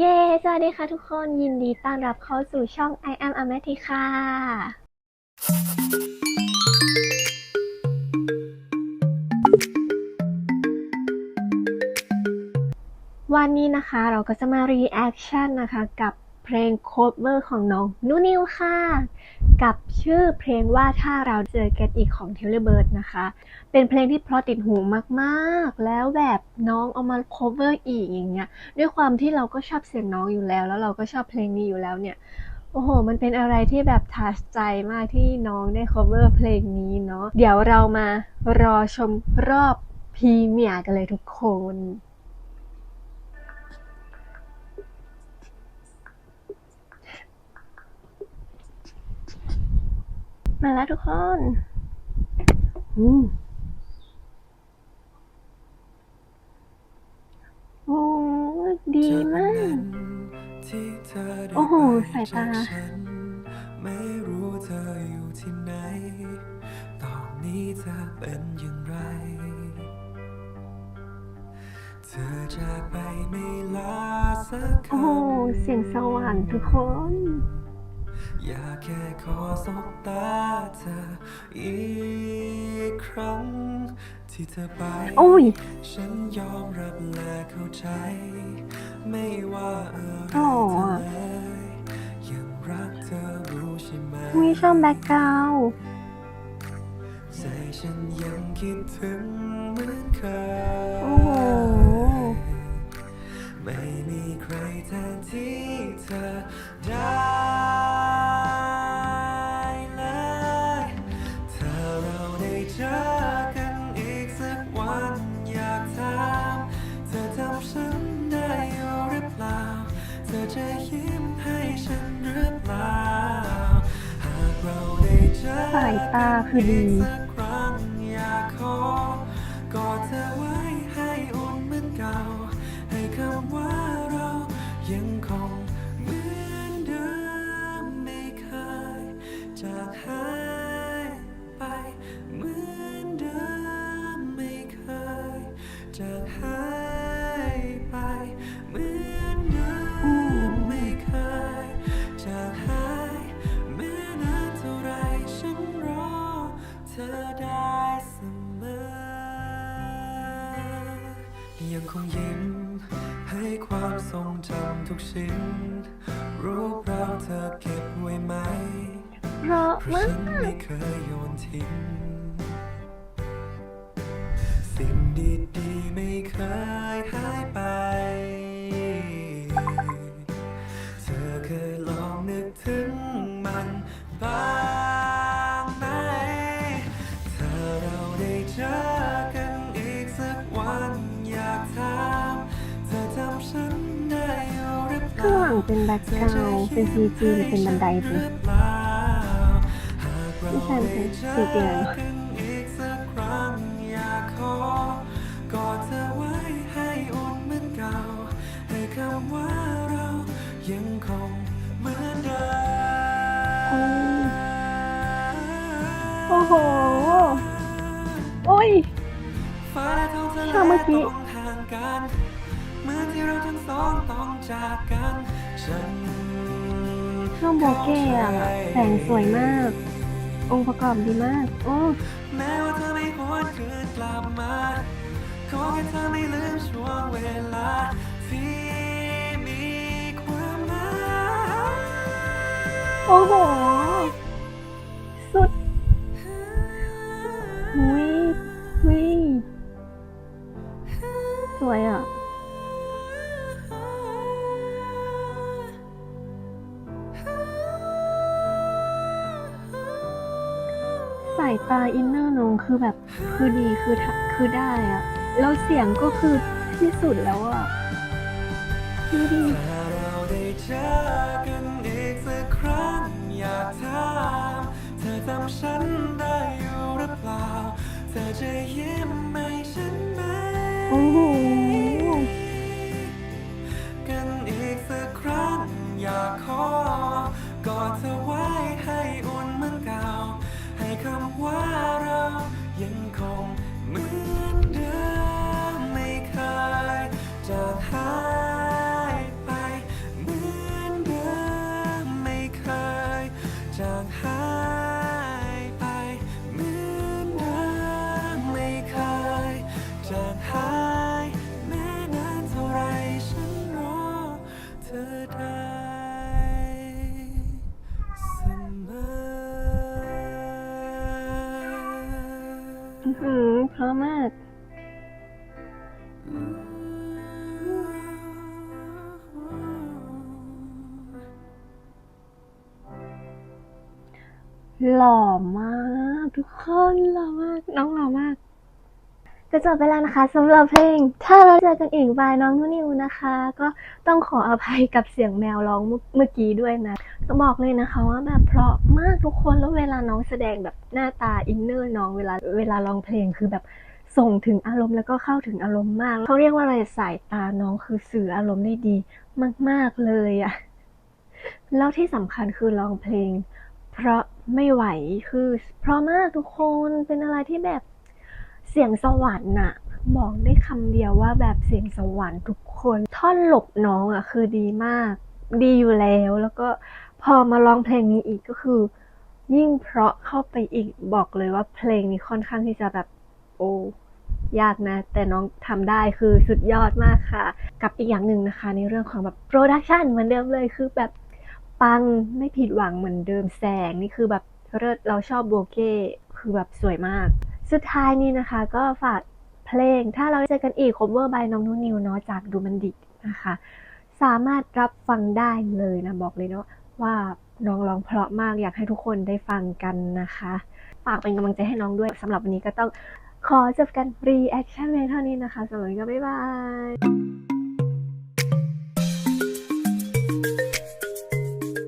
เย้ สวัสดีค่ะทุกคน ยินดีต้อนรับเข้าสู่ช่อง I am a m a t i ค่ะ วันนี้นะคะเราก็จะมา reaction นะคะ กับเพลง cover ของน้องนูนิวค่ะ กับชื่อเพลงว่าถ้าเราเจอกันอีกของ t a y l o r Bird นะคะ เป็นเพลงที่เพราะติดหูมากๆ แล้วแบบน้องเอามา cover อีกอย่างเงี้ย ด้วยความที่เราก็ชอบเสียงน้องอยู่แล้ว แล้วเราก็ชอบเพลงนี้อยู่แล้วเนี่ย โอ้โห มันเป็นอะไรที่แบบทัชใจมากที่น้องได้ cover เพลงนี้เนาะ เดี๋ยวเรามารอชมรอบพรีเมียร์กันเลยทุกคน มาแล้วทุกคนอืมโอ้ยดีมาก โอ้โห สายตา ไม่รู้เธออยู่ที่ไหน ตอนนี้เธอเป็นอย่างไร เธอจากไปไม่ลาสักคโอ้โห เสียงสว่างทุกคนำ อยากแค่ขอสบตาเธออีกครั้ง ที่เธอไป โอ้ย ฉันยอมรับและเข้าใจ ไม่ว่าอะไรโอ้จะเลยยังรักเธอรู้ใช่ไหมมีชอบแบ็กกราวด์ใจฉันยังคิดถึงเหมือนเคย โอ้โห ไม่มีใครแทนที่เธอได้ จะยิ้มให้ฉันหรือเปล่า หากเราได้เจอสายตาคือดี เสมอ ยังคงยิ้ม ให้ความทรงจำทุกชิ้น รูปเราเธอเก็บไว้ไหมเพราะเพราะฉันไม่เคยโยนทิ้ง สิ่งดีๆไม่เคยหายไป เธอเคยลองนึกถึงมันบ้าง ข้างหล่าลังเป็นแบ็กกราวด์เป็นซีจีหรือเป็นบันไดสิไม่ไม่ใช่ไม่ใช่สีเดียวอีกสักครั้งอยากขอกอดเธอไว้ให้อุ่นเหมือนเก่าให้คำว่าเรายังคงเหมือนเดิมโอ้โห โอ้ยฟ้าและท้องทะเลชอบเมื่อกี้ต้องห่างกันเหมื่อนที่เราทั้งสองต้อง จากกันฉันช่องโบเก้อะแสงสวยมาก องค์ประกอบดีมาก โอ้แม้ว่าเธอไม่หวนคืนกลับมาขอแค่เธอไม่ลืมช่วงเวลาที่มีความหมายโอ้โห สุดหุยหุยสวยอะ สายตาอินเนอร์น้องคือแบบคือดีคือคือได้อะแล้วเสียงก็คือที่สุดแล้วอะดูดีอยากถามเธอจำฉันได้อยู่หรือ จางหายไปเหมือนเดิมไม่เคยจางหายแม้นานเท่าไรฉันรอเธอได้เสมออืมพราะมาก หล่อมากทุกคนหล่อมาก น้องหล่อมาก ก็จบไปแล้วนะคะสำหรับเพลง ถ้าเราเจอกันอีกบายน้องนุ่นนิวนะคะ ก็ต้องขออภัยกับเสียงแมวร้องเมื่อเมื่อกี้ด้วยนะก็บอกเลยนะคะว่าแบบเพราะมากทุกคนแล้วเวลาน้องแสดงแบบหน้าตาอินเนอร์น้องเวลาเวลาร้องเพลงคือแบบส่งถึงอารมณ์แล้วก็เข้าถึงอารมณ์มากเขาเรียกว่าอะไรสายตาน้องคือสื่ออารมณ์ได้ดีมาก ๆเลยอะแล้วที่สำคัญคือร้องเพลง เพราะไม่ไหวคือเพราะมากทุกคนเป็นอะไรที่แบบเสียงสวรรค์น่ะบอกได้คำเดียวว่าแบบเสียงสวรรค์ทุกคนท่อนหลบน้องอะคือดีมาก ดีอยู่แล้ว แล้วก็พอมาร้องเพลงนี้อีกก็คือ ยิ่งเพราะเข้าไปอีกบอกเลยว่าเพลงนี้ค่อนข้างที่จะแบบโอ้ยากนะ แต่น้องทำได้คือสุดยอดมากค่ะ กับอีกอย่างหนึ่งนะคะ ในเรื่องของแบบโปรดักชันเหมือนเดิมเลยคือแบบ ปังไม่ผิดหวังเหมือนเดิมแสงนี่คือแบบเลิศเราชอบโบเก้คือแบบสวยมาก สุดท้ายนี้นะคะ ก็ฝากเพลง ถ้าเราเจอกันอีก cover by น้องนุ่นนิวเนาะจากดูมันดินะคะ สามารถรับฟังได้เลยนะบอกเลยเนาะว่าน้องร้องเพราะมากอยากให้ทุกคนได้ฟังกันนะคะฝากเป็นกำลังใจให้น้องด้วยสำหรับวันนี้ก็ต้องขอจบกัน reaction เพียเท่านี้นะคะสำหรับวันนี้ก็บ๊ายบาย